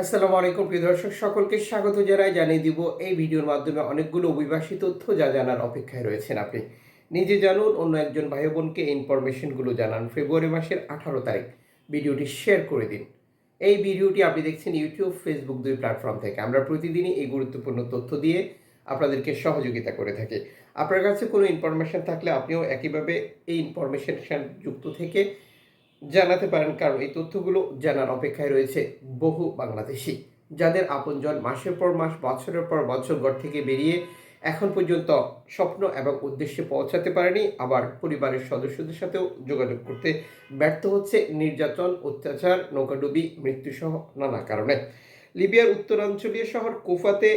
আসসালামু আলাইকুম, প্রিয় দর্শক। সকলকে স্বাগত জানাই, জানিয়ে দিব এই ভিডিওর মাধ্যমে অনেকগুলো অভিবাসী তথ্য যা জানার অপেক্ষায় রয়েছেন আপনি। নিজে জানুন, অন্য একজন ভাই বোনকে ইনফরমেশনগুলো জানান ফেব্রুয়ারি মাসের আঠারো তারিখ। ভিডিওটি শেয়ার করে দিন। এই ভিডিওটি আপনি দেখছেন ইউটিউব, ফেসবুক দুই প্ল্যাটফর্ম থেকে। আমরা প্রতিদিনই এই গুরুত্বপূর্ণ তথ্য দিয়ে আপনাদেরকে সহযোগিতা করে থাকি। আপনার কাছে কোনো ইনফরমেশন থাকলে আপনিও একইভাবে এই ইনফরমেশন যুক্ত থেকে জানাতে পারেন কারণ এই তথ্যগুলো জানার অপেক্ষায় রয়েছে বহু বাংলাদেশি, যাদের আপনজন মাসের পর মাস, বছরের পর বছর ঘর থেকে বেরিয়ে এখন পর্যন্ত স্বপ্ন এবং উদ্দেশ্যে পৌঁছাতে পারেনি। আবার পরিবারের সদস্যদের সাথেও যোগাযোগ করতে ব্যর্থ হচ্ছে নির্যাতন, অত্যাচার, নৌকাডুবি, মৃত্যুসহ নানা কারণে। লিবিয়ার উত্তরাঞ্চলীয় শহর কোফাতে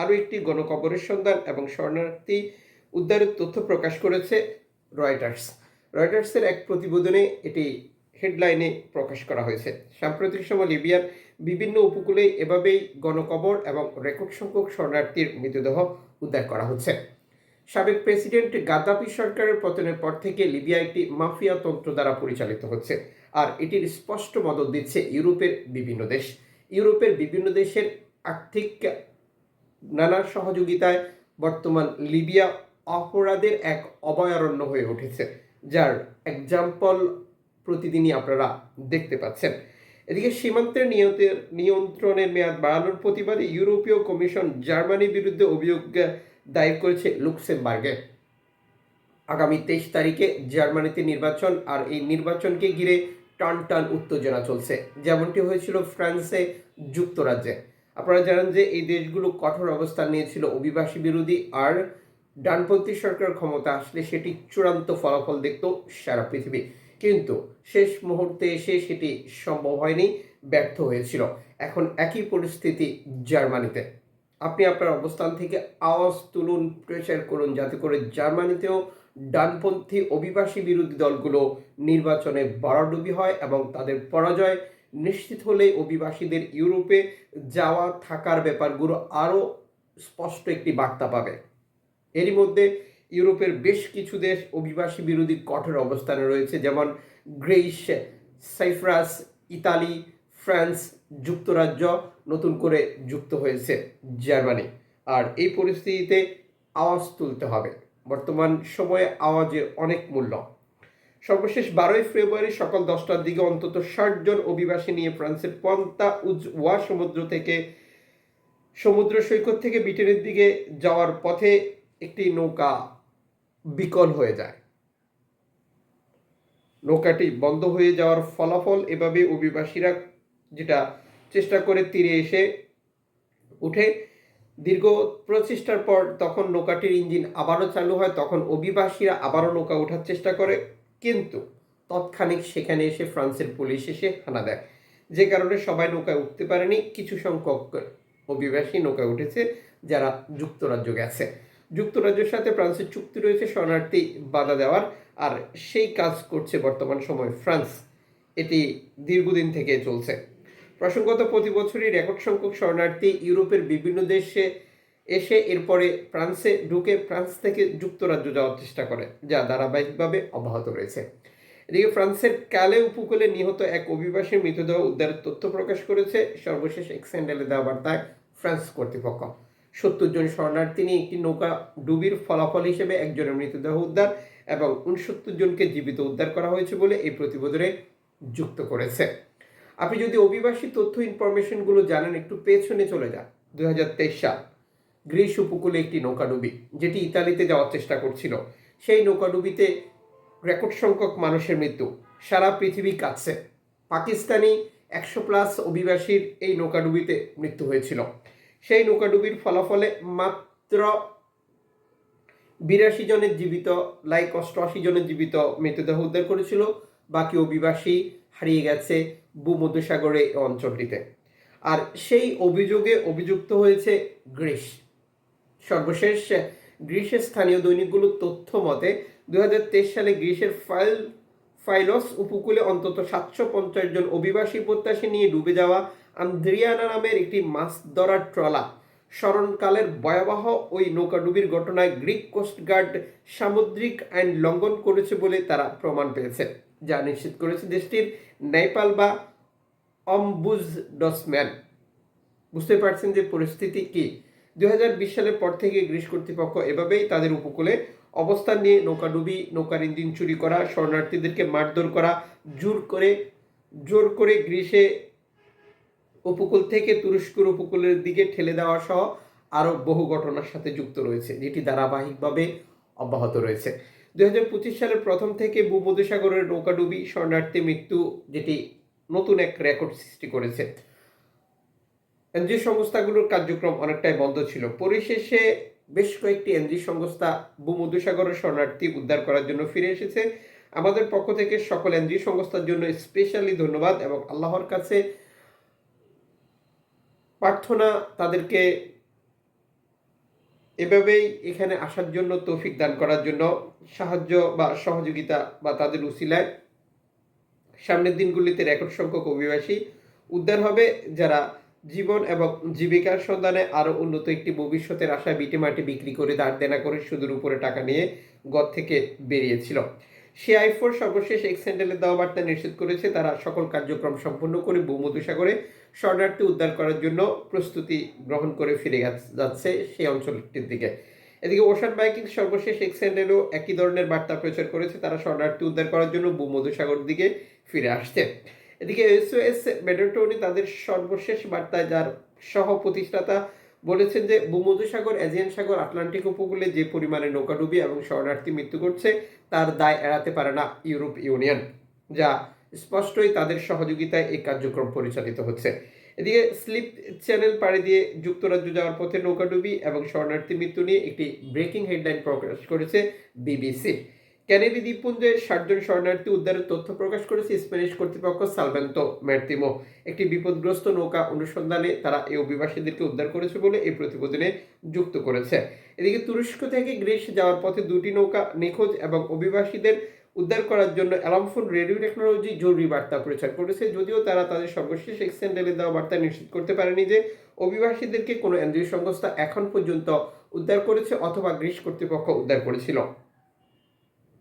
আরও একটি গণকবরের সন্ধান এবং শরণার্থী উদ্ধারের তথ্য প্রকাশ করেছে রয়টার্স। রয়টার্সের এক প্রতিবেদনে এটি হেডলাইনে প্রকাশ করা হয়েছে। সাম্প্রতিক সময় লিবিয়ার বিভিন্ন উপকূলে এভাবেই গণকবর এবং রেকর্ড সংখ্যক শরণার্থীর মৃতদেহ উদ্ধার করা হচ্ছে। সাবেক প্রেসিডেন্ট গাদ্দাফি সরকারের পতনের পর থেকে লিবিয়া একটি মাফিয়া তন্ত্র দ্বারা পরিচালিত হচ্ছে আর এটির স্পষ্ট মদত দিচ্ছে ইউরোপের বিভিন্ন দেশ। ইউরোপের বিভিন্ন দেশের আর্থিক নানা সহযোগিতায় বর্তমান লিবিয়া অপরাধের এক অভয়ারণ্য হয়ে উঠেছে, যার এক্সাম্পল প্রতিদিনই আপনারা দেখতে পাচ্ছেন। এদিকে সীমান্তের নিয়তের নিয়ন্ত্রণের মেয়াদ বাড়ানোর প্রতিবাদে ইউরোপীয় কমিশন জার্মানির বিরুদ্ধে অভিযোগ দায়ের করেছে লুক্সেমবার্গে। আগামী তেইশ তারিখে জার্মানিতে নির্বাচন আর এই নির্বাচনকে ঘিরে টান টান উত্তেজনা চলছে। যেমনটি হয়েছিল ফ্রান্সে যুক্তরাজ্যে। আপনারা জানেন যে এই দেশগুলো কঠোর অবস্থান নিয়েছিল অভিবাসী বিরোধী আর ডানপন্থী সরকার ক্ষমতা আসলে সেটি চূড়ান্ত ফলাফল দেখত সারা পৃথিবী। কিন্তু শেষ মুহূর্তে এসে সেটি সম্ভব হয়নি, ব্যর্থ হয়েছিল। এখন একই পরিস্থিতি জার্মানিতে। আপনি আপনার অবস্থান থেকে আওয়াজ তুলুন প্রেশার করুন, যাতে করে জার্মানিতেও ডানপন্থী অভিবাসী বিরোধী দলগুলো নির্বাচনে বাড়াডুবি হয় এবং তাদের পরাজয় নিশ্চিত হলে অভিবাসীদের ইউরোপে যাওয়া থাকার ব্যাপারগুলো আরও স্পষ্ট একটি বার্তা পাবে। এরই মধ্যে ইউরোপের বেশ কিছু দেশ অভিবাসী বিরোধী কঠোর অবস্থানে রয়েছে, যেমন গ্রিস, সাইপ্রাস, ইতালি, ফ্রান্স, যুক্তরাজ্য, নতুন করে যুক্ত হয়েছে জার্মানি। আর এই পরিস্থিতিতে আওয়াজ তুলতে হবে। বর্তমান সময়ে আওয়াজের অনেক মূল্য। সর্বশেষ বারোই ফেব্রুয়ারি সকাল দশটার দিকে অন্তত ষাট জন অভিবাসী নিয়ে ফ্রান্সের পন্তা উজ ওয়া সমুদ্র থেকে সমুদ্র সৈকত থেকে ব্রিটেনের দিকে যাওয়ার পথে একটি নৌকা বিকল হয়ে যায়। নৌকাটি বন্ধ হয়ে যাওয়ার ফলাফল এভাবে অভিবাসীরা যেটা চেষ্টা করে তীরে এসে উঠে, দীর্ঘ প্রচেষ্টার পর তখন নৌকাটির ইঞ্জিন আবারও চালু হয়, তখন অভিবাসীরা আবারও নৌকা ওঠার চেষ্টা করে। কিন্তু তৎক্ষণিক সেখানে এসে ফ্রান্সের পুলিশ এসে হানা দেয়। যে কারণে সবাই নৌকায় উঠতে পারেনি। কিছু সংখ্যক অভিবাসী নৌকায় উঠেছে যারা যুক্তরাজ্য গেছে। যুক্তরাজ্যের সাথে ফ্রান্সের চুক্তি রয়েছে, শরণার্থী বাধা দেওয়ার। আর সেই কাজ করছে বর্তমান সময় ফ্রান্স। এটি দীর্ঘদিন থেকে চলছে। প্রসঙ্গত, প্রতি বছরই রেকর্ড সংখ্যক শরণার্থী ইউরোপের বিভিন্ন দেশে এসে এরপরে ফ্রান্সে ঢুকে ফ্রান্স থেকে যুক্তরাজ্য যাওয়ার চেষ্টা করে, যা ধারাবাহিকভাবে অব্যাহত রয়েছে। এদিকে ফ্রান্সের ক্যালে উপকূলে নিহত এক অভিবাসীর মৃতদেহ উদ্ধারের তথ্য প্রকাশ করেছে। সর্বশেষ এক স্যান্ডেলে দেওয়া বার্তায় ফ্রান্স কর্তৃপক্ষ। সত্তর জন শরণার্থী নিয়ে একটি নৌকা ডুবির ফলাফল হিসেবে একজনের মৃতদেহ উদ্ধার এবং উনসত্তর জনকে জীবিত উদ্ধার করা হয়েছে বলে এই প্রতিবেদনে যুক্ত করেছে। আপনি যদি অভিবাসী তথ্য ইনফরমেশনগুলো জানেন, একটু পেছনে চলে যান। দু হাজার তেইশ সাল, গ্রিস উপকূলে একটি নৌকাডুবি যেটি ইতালিতে যাওয়ার চেষ্টা করছিল। সেই নৌকাডুবিতে রেকর্ড সংখ্যক মানুষের মৃত্যু, সারা পৃথিবী কাটছে পাকিস্তানি একশো প্লাস অভিবাসীর এই নৌকাডুবিতে মৃত্যু হয়েছিল। সেই নৌকাডুবির ফলাফলে মাত্র বিরাশি জনের জীবিত, লাইক অষ্টআশি জনের জীবিত মৃতদেহ উদ্ধার করেছিল। বাকি অভিবাসী হারিয়ে গেছে ভূমধ্যসাগরে অঞ্চলটিতে। আর সেই অভিযোগে অভিযুক্ত হয়েছে গ্রিস। সর্বশেষ, গ্রিসের স্থানীয় দৈনিকগুলোর তথ্য মতে দুই হাজার তেইশ সালে গ্রিসের ফাইল, ফাইলস উপকূলে অন্তত সাতশো পঞ্চাশ জন অভিবাসী প্রত্যাশী নিয়ে ডুবে যাওয়া আন্দ্রিয়ানা নামের একটি মাছ ধরার ট্রলা। স্মরণকালের ভয়াবহ ওই নৌকাডুবির ঘটনায় গ্রিক কোস্টগার্ড সামুদ্রিক আইন লঙ্ঘন করেছে বলে তারা প্রমাণ পেয়েছে। যা নিশ্চিত করেছে দেশটির নেপাল বা অম্বুজ ডসম্যান বুঝতে পারছেন যে পরিস্থিতি কি? দু হাজার বিশ সালের পর থেকে গ্রিস কর্তৃপক্ষ এভাবেই তাদের উপকূলে অবস্থান নিয়ে নৌকাডুবি, নৌকার ইঞ্জিন চুরি করা, শরণার্থীদেরকে মারধর করা, জোর করে জোর করে গ্রিসে উপকূল থেকে তুরস্কের উপকূলের দিকে ঠেলে দেওয়া সহ আরও বহু ঘটনার সাথে যুক্ত রয়েছে, যেটি ধারাবাহিকভাবে অব্যাহত রয়েছে। দুই হাজার পঁচিশ সালের প্রথম থেকে ভূমধ্যসাগরের নৌকাডুবি শরণার্থী মৃত্যু, যেটি নতুন এক রেকর্ড সৃষ্টি করেছে। এনজিও সংস্থাগুলোর কার্যক্রম অনেকটাই বন্ধ ছিল। পরিশেষে বেশ কয়েকটি এনজিও সংস্থা ভূমধ্যসাগরের শরণার্থী উদ্ধার করার জন্য ফিরে এসেছে। আমাদের পক্ষ থেকে সকল এনজিও সংস্থার জন্য স্পেশালি ধন্যবাদ এবং আল্লাহর কাছে প্রার্থনা তাদেরকে এভাবেই এখানে আসার জন্য তৌফিক দান করার জন্য সাহায্য বা সহযোগিতা বা তাদের উসিলায় সামনের দিনগুলিতে রেকর্ড সংখ্যক অভিবাসী উদ্ধার হবে, যারা জীবন এবং জীবিকার সন্ধানে আরও উন্নত একটি ভবিষ্যতের আশায় বিটে মাটি বিক্রি করে দাঁড় দেনা করে সুদের উপরে টাকা নিয়ে গদ থেকে বেরিয়েছিল। সে আইফোর সর্বশেষ এক্সেন্ডেলের দেওয়া বার্তা নিশ্চিত করেছে, তারা সকল কার্যক্রম সম্পন্ন করে ভূমধ্যসাগরে শরণার্থী উদ্ধার করার জন্য প্রস্তুতি গ্রহণ করে ফিরে যাচ্ছে সেই অঞ্চলটির দিকে। এদিকে ওশান বাইকিং সর্বশেষ এক্সেন্ডেলও একই ধরনের বার্তা প্রচার করেছে, তারা শরণার্থী উদ্ধার করার জন্য ভূমধ্যসাগর দিকে ফিরে আসছে। এদিকে এসওএস মেডাটোনি তাদের সর্বশেষ বার্তায় যার সহ প্রতিষ্ঠাতা বলেছেন যে ভূমধ্যসাগর এজিয়ান সাগর, আটলান্টিক উপকূলে যে পরিমাণে নৌকাডুবি এবং শরণার্থী মৃত্যু ঘটছে, তার দায় এড়াতে পারে না ইউরোপ ইউনিয়ন, যা স্পষ্টই তাদের সহযোগিতায় এই কার্যক্রম পরিচালিত হচ্ছে। এদিকে স্লিপ চ্যানেল পাড়ি দিয়ে যুক্তরাজ্য যাওয়ার পথে নৌকাডুবি এবং শরণার্থী মৃত্যু নিয়ে একটি ব্রেকিং হেডলাইন প্রকাশ করেছে বিবিসি। ক্যানেডি দ্বীপপুঞ্জে ষাটজন শরণার্থী উদ্ধারের তথ্য প্রকাশ করেছে স্প্যানিশ কর্তৃপক্ষ সালভেন্তো ম্যার্তিমো। একটি বিপদগ্রস্ত নৌকা অনুসন্ধানে তারা এই অভিবাসীদেরকে উদ্ধার করেছে বলে এই প্রতিবেদনে যুক্ত করেছে। এদিকে তুরস্ক থেকে গ্রিস যাওয়ার পথে দুটি নৌকা নিখোঁজ এবং অভিবাসীদের উদ্ধার করার জন্য অ্যালামফোন রেডিও টেকনোলজি জরুরি বার্তা প্রচার করেছে। যদিও তারা তাদের সর্বশেষ এক্সেন্ডেলে দেওয়া বার্তা নিশ্চিত করতে পারেনি যে, অভিবাসীদেরকে কোনো এনজিও সংস্থা এখন পর্যন্ত উদ্ধার করেছে অথবা গ্রিস কর্তৃপক্ষ উদ্ধার করেছিল।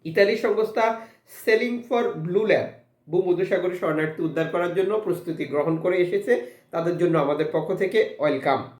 ইতালি সংস্থা সেলিং ফর ব্লু ল্যাব ভূমধ্যসাগরে শরণার্থী উদ্ধার করার জন্য প্রস্তুতি গ্রহণ করে এসেছে। তাদের জন্য আমাদের পক্ষ থেকে ওয়েলকাম।